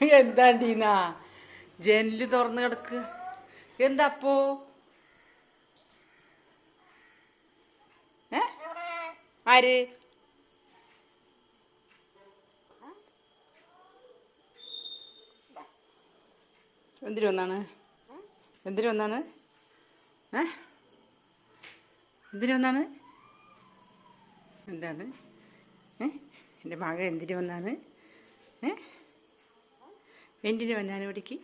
എന്താണ്ടീന്നാ ജനൽ തുറന്ന് കിടക്ക്. എന്താപ്പോ? ആര്? എന്തിനു വന്നാണ്? എന്തിനു വന്നാണ്? ഏ? എന്തിനു വന്നാണ്? എന്താണ്? ഏ? എന്റെ മകൻ എന്തിനു വന്നാണ്? ഏ? എന്തിനു വന്നാനോടിക്ക്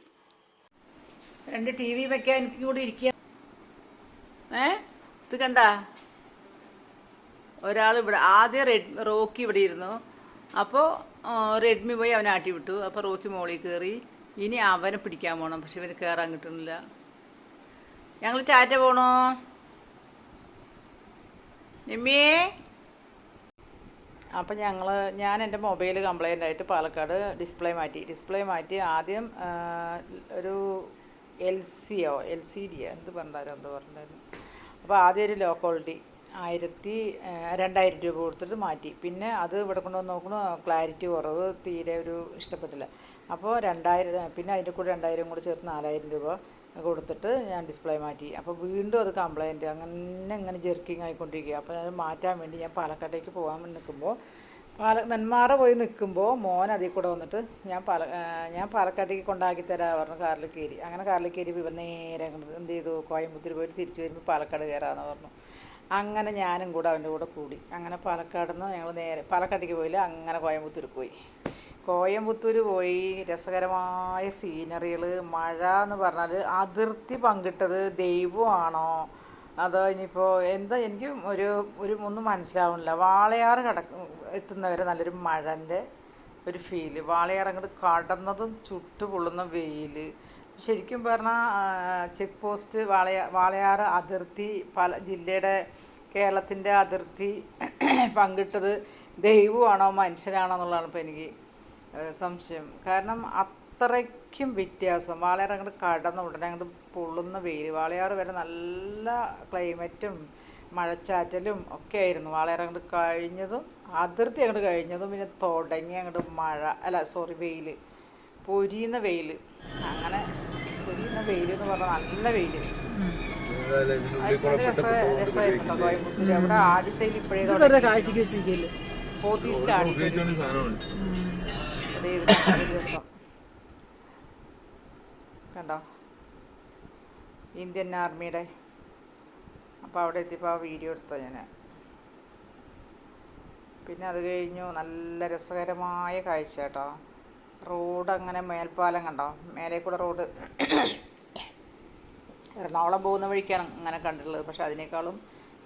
രണ്ട് ടി വി വെക്കാൻ എനിക്കും കൂടി ഇരിക്കുക ഏ? ഇത് കണ്ട? ഒരാൾ ഇവിടെ ആദ്യം റെഡ് റോക്കി ഇവിടെ ഇരുന്നു. അപ്പോൾ റെഡ്മി പോയി അവനെ ആട്ടി വിട്ടു. അപ്പോൾ റോക്കി മോളിൽ കയറി ഇനി അവനെ പിടിക്കാൻ പോകണം പക്ഷെ ഇവന് കയറാൻ കിട്ടുന്നില്ല. ഞങ്ങൾ ടാറ്റ പോണോ? നിമ്മിയേ അപ്പം ഞങ്ങൾ ഞാൻ എന്റെ മൊബൈൽ കംപ്ലൈന്റ് ആയിട്ട് പാലക്കാട് ഡിസ്പ്ലേ മാറ്റി. ഡിസ്പ്ലേ മാറ്റി ആദ്യം ഒരു എൽ സിയോ എൽ സി ഡിയോ എന്ത് പറഞ്ഞാലും എന്ത് പറഞ്ഞാലും. അപ്പോൾ ആദ്യം ഒരു ലോ ക്വാളിറ്റി ആയിരത്തി രണ്ടായിരം രൂപ കൊടുത്തിട്ട് മാറ്റി. പിന്നെ അത് ഇവിടെ കൊണ്ടുവന്ന് നോക്കണു ക്ലാരിറ്റി കുറവ് തീരെ ഒരു ഇഷ്ടപ്പെട്ടില്ല. അപ്പോൾ രണ്ടായിരം പിന്നെ അതിന്റെ കൂടെ രണ്ടായിരം കൂടെ ചേർത്ത് നാലായിരം രൂപ. കൊടുത്തിട്ട് ഞാൻ ഡിസ്പ്ലേ മാറ്റി. അപ്പോൾ വീണ്ടും അത് കംപ്ലൈന്റ് അങ്ങനെ ഇങ്ങനെ ജെർക്കിങ് ആയിക്കൊണ്ടിരിക്കുക. അപ്പോൾ അത് മാറ്റാൻ വേണ്ടി ഞാൻ പാലക്കാട്ടേക്ക് പോകാൻ നിൽക്കുമ്പോൾ പാല നെന്മാറ പോയി നിൽക്കുമ്പോൾ മോൻ അതിൽ കൂടെ വന്നിട്ട് ഞാൻ പാല ഞാൻ പാലക്കാട്ടേക്ക് കൊണ്ടാക്കി തരാ പറഞ്ഞു കാറിൽ കയറി. അങ്ങനെ കാറിൽ കയറി ഇവ നേരെ എന്ത് ചെയ്തു? കോയമ്പത്തൂർ പോയിട്ട് തിരിച്ച് വരുമ്പോൾ പാലക്കാട് കയറാമെന്ന് പറഞ്ഞു. അങ്ങനെ ഞാനും കൂടെ അവന്റെ കൂടെ കൂടി. അങ്ങനെ പാലക്കാട് നിന്ന് ഞങ്ങൾ നേരെ പാലക്കാട്ടേക്ക് പോയില്ല അങ്ങനെ കോയമ്പത്തൂർ പോയി. കോയമ്പത്തൂർ പോയി രസകരമായ സീനറികൾ മഴ എന്ന് പറഞ്ഞാൽ അതിർത്തി പങ്കിട്ടത് ദൈവമാണോ? അതോ ഇനിയിപ്പോൾ എന്താ എനിക്ക് ഒരു ഒരു ഒന്നും മനസ്സിലാവുന്നില്ല. വാളയാറ് കട എത്തുന്നവരെ നല്ലൊരു മഴന്റെ ഒരു ഫീൽ വാളയാർ അങ്ങോട്ട് കടന്നതും ചുട്ടു പൊള്ളുന്ന ശരിക്കും പറഞ്ഞാൽ ചെക്ക് പോസ്റ്റ് വാളയാ വാളയാറ് അതിർത്തി പല ജില്ലയുടെ കേരളത്തിന്റെ അതിർത്തി പങ്കിട്ടത് ദൈവമാണോ മനുഷ്യനാണോ എന്നുള്ളതാണ് ഇപ്പോൾ എനിക്ക് സംശയം. കാരണം അത്രയ്ക്കും വ്യത്യാസം. വാളയാർ അങ്ങോട്ട് കടന്ന് ഉടനെ അങ്ങോട്ട് പൊള്ളുന്ന വെയിൽ. വാളയാർ വരെ നല്ല ക്ലൈമറ്റും മഴച്ചാറ്റലും ഒക്കെ ആയിരുന്നു. വാളയാർ അങ്ങോട്ട് കഴിഞ്ഞതും അതിർത്തി അങ്ങോട്ട് കഴിഞ്ഞതും പിന്നെ തുടങ്ങി അങ്ങോട്ട് മഴ. അല്ല സോറി വെയിൽ. പൊരിയുന്ന വെയിൽ. അങ്ങനെ പൊരിയുന്ന വെയിൽ എന്ന് പറഞ്ഞാൽ നല്ല വെയിൽ. രസമായിരുന്നു കോയമ്പത്തൂർ അവിടെ ആടിസൈൽ ഇപ്പോഴേ പോത്തീസിൽ ആടിസൈൽ ഇത് കണ്ടോ? ഇന്ത്യൻ ആർമിയുടെ. അപ്പോൾ അവിടെ എത്തിയപ്പോൾ ആ വീഡിയോ എടുത്തോ ഞാൻ പിന്നെ അത് കഴിഞ്ഞു. നല്ല രസകരമായ കാഴ്ച കേട്ടോ. റോഡ് അങ്ങനെ മേൽപ്പാലം കണ്ടോ? മേലെ കൂടെ റോഡ്. എറണാകുളം പോകുന്ന വഴിക്കാണ് അങ്ങനെ കണ്ടിട്ടുള്ളത്. പക്ഷെ അതിനേക്കാളും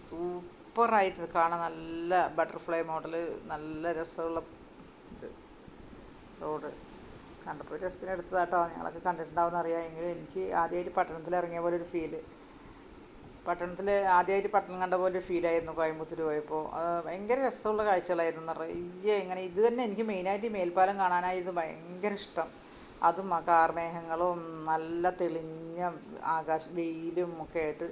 സൂപ്പറായിട്ട് കാണാൻ നല്ല ബട്ടർഫ്ലൈ മോഡൽ നല്ല രസമുള്ള റോഡ് കണ്ടപ്പോൾ രസത്തിന് എടുത്തതാട്ടോ. ഞങ്ങളൊക്കെ കണ്ടിട്ടുണ്ടാവും അറിയാം. എനിക്ക് ആദ്യമായിട്ട് പട്ടണത്തിൽ ഇറങ്ങിയ പോലെ ഒരു ഫീൽ പട്ടണത്തിൽ ആദ്യമായിട്ട് പട്ടണം കണ്ട പോലെ ഫീലായിരുന്നു കോയമ്പത്തൂർ പോയപ്പോൾ ഭയങ്കര രസമുള്ള കാഴ്ചകളായിരുന്നു നിറയെ. ഇങ്ങനെ ഇത് തന്നെ എനിക്ക് മെയിനായിട്ട് മേൽപ്പാലം കാണാനായിരുന്നു ഭയങ്കര ഇഷ്ടം. അതും കാർമേഘങ്ങളും നല്ല തെളിഞ്ഞ ആകാശ വെയിലും ഒക്കെ ആയിട്ട്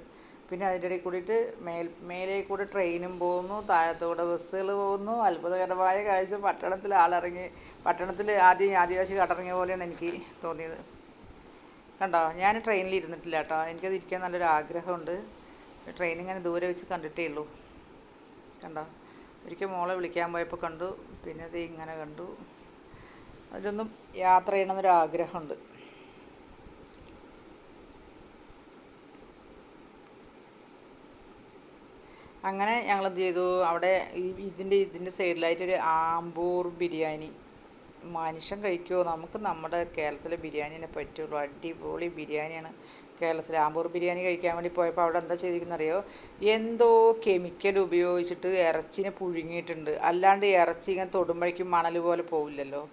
പിന്നെ അതിന്റെ ഇടയിൽ കൂടിയിട്ട് മേൽ മേലെ കൂടെ ട്രെയിനും പോകുന്നു താഴത്തൂടെ ബസ്സുകൾ പോകുന്നു. അത്ഭുതകരമായ കാഴ്ച. പട്ടണത്തിൽ ആളിറങ്ങി പട്ടണത്തിൽ ആദ്യം ആദിവാസി കടറങ്ങിയ പോലെയാണ് എനിക്ക് തോന്നിയത്. കണ്ടോ? ഞാൻ ട്രെയിനിൽ ഇരുന്നിട്ടില്ല കേട്ടോ. എനിക്കത് ഇരിക്കാൻ നല്ലൊരു ആഗ്രഹമുണ്ട്. ട്രെയിൻ ഇങ്ങനെ ദൂരെ വെച്ച് കണ്ടിട്ടേ ഉള്ളൂ. കണ്ടോ? ഒരിക്കൽ മോളെ വിളിക്കാൻ പോയപ്പോൾ കണ്ടു. പിന്നെ അത് ഇങ്ങനെ കണ്ടു. അതിലൊന്നും യാത്ര ചെയ്യണമെന്നൊരു ആഗ്രഹമുണ്ട് അങ്ങനെ ഞങ്ങൾ എന്ത് ചെയ്തു? അവിടെ ഇതിന്റെ ഇതിന്റെ സൈഡിലായിട്ടൊരു ആമ്പൂർ ബിരിയാണി. മനുഷ്യൻ കഴിക്കുമോ നമുക്ക് നമ്മുടെ കേരളത്തിലെ ബിരിയാണിനെ പറ്റുള്ളൂ. അടിപൊളി ബിരിയാണിയാണ് കേരളത്തിലെ ആമ്പൂർ ബിരിയാണി കഴിക്കാൻ വേണ്ടി പോയപ്പോൾ അവിടെ എന്താ ചെയ്തിരിക്കുന്നറിയോ എന്തോ കെമിക്കൽ ഉപയോഗിച്ചിട്ട് ഇറച്ചിനെ പുഴുങ്ങിയിട്ടുണ്ട്. അല്ലാണ്ട് ഇറച്ചി ഇങ്ങനെ തൊടുമ്പോഴേക്കും മണൽ പോലെ പോവില്ലല്ലോ.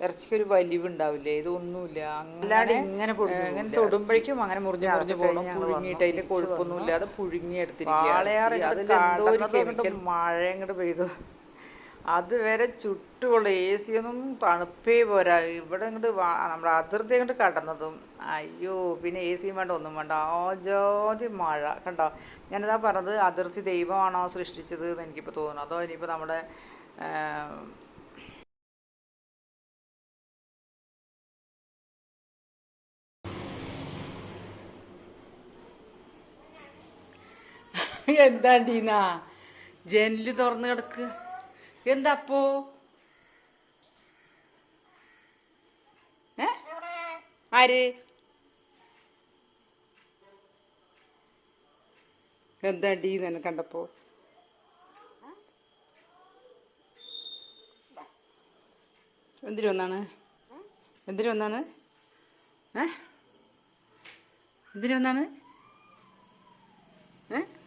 ഇറച്ചിക്ക് ഒരു വലിവ് ഉണ്ടാവില്ലേ ഇതൊന്നുമില്ല അങ്ങനെ ഇങ്ങനെ ഇങ്ങനെ തൊടുമ്പോഴേക്കും അങ്ങനെ മുറിഞ്ഞ് മുറിഞ്ഞ് പോകണം പുഴുങ്ങിയിട്ട് അതിന്റെ കൊഴുപ്പൊന്നും ഇല്ലാതെ പുഴുങ്ങി എടുത്തിരിക്കുക മഴ അങ്ങോട്ട് പെയ്തു. അതുവരെ ചുട്ടുകൊള്ള എ സി ഒന്നും തണുപ്പേ പോരാ. ഇവിടെ ഇങ്ങോട്ട് നമ്മുടെ അതിർത്തി അങ്ങോട്ട് കടന്നതും. അയ്യോ പിന്നെ എ സിയും വേണ്ട ഒന്നും വേണ്ട. ആജാതി മഴ. കണ്ടോ? ഞാനിതാ പറഞ്ഞത് അതിർത്തി ദൈവമാണോ സൃഷ്ടിച്ചത് എന്ന് എനിക്കിപ്പോൾ തോന്നുന്നു. അതോ ഇനിയിപ്പോൾ നമ്മുടെ എന്താണ്ടീന്നാ ജനൽ തുറന്ന് കിടക്ക്. എന്താപ്പോ? ആര്? എന്താണ്ടീ എന്നെ കണ്ടപ്പോ? എന്തിനു വന്നാണ്? എന്തിനു വന്നാണ്? ഏ? എന്തിനു വന്നാണ്?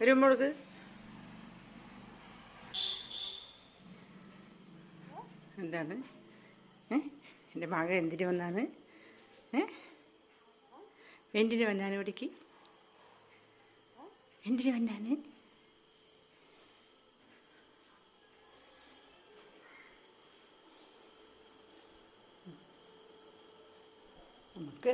ഒരു മുളക് എന്താണ്? ഏ? എന്റെ മകൻ എന്തിനു വന്നാണ്? ഏ? എന്തിനു വന്നാണ് ഇവിടേക്ക്? എന്തിനു വന്നാണ്? നമുക്ക്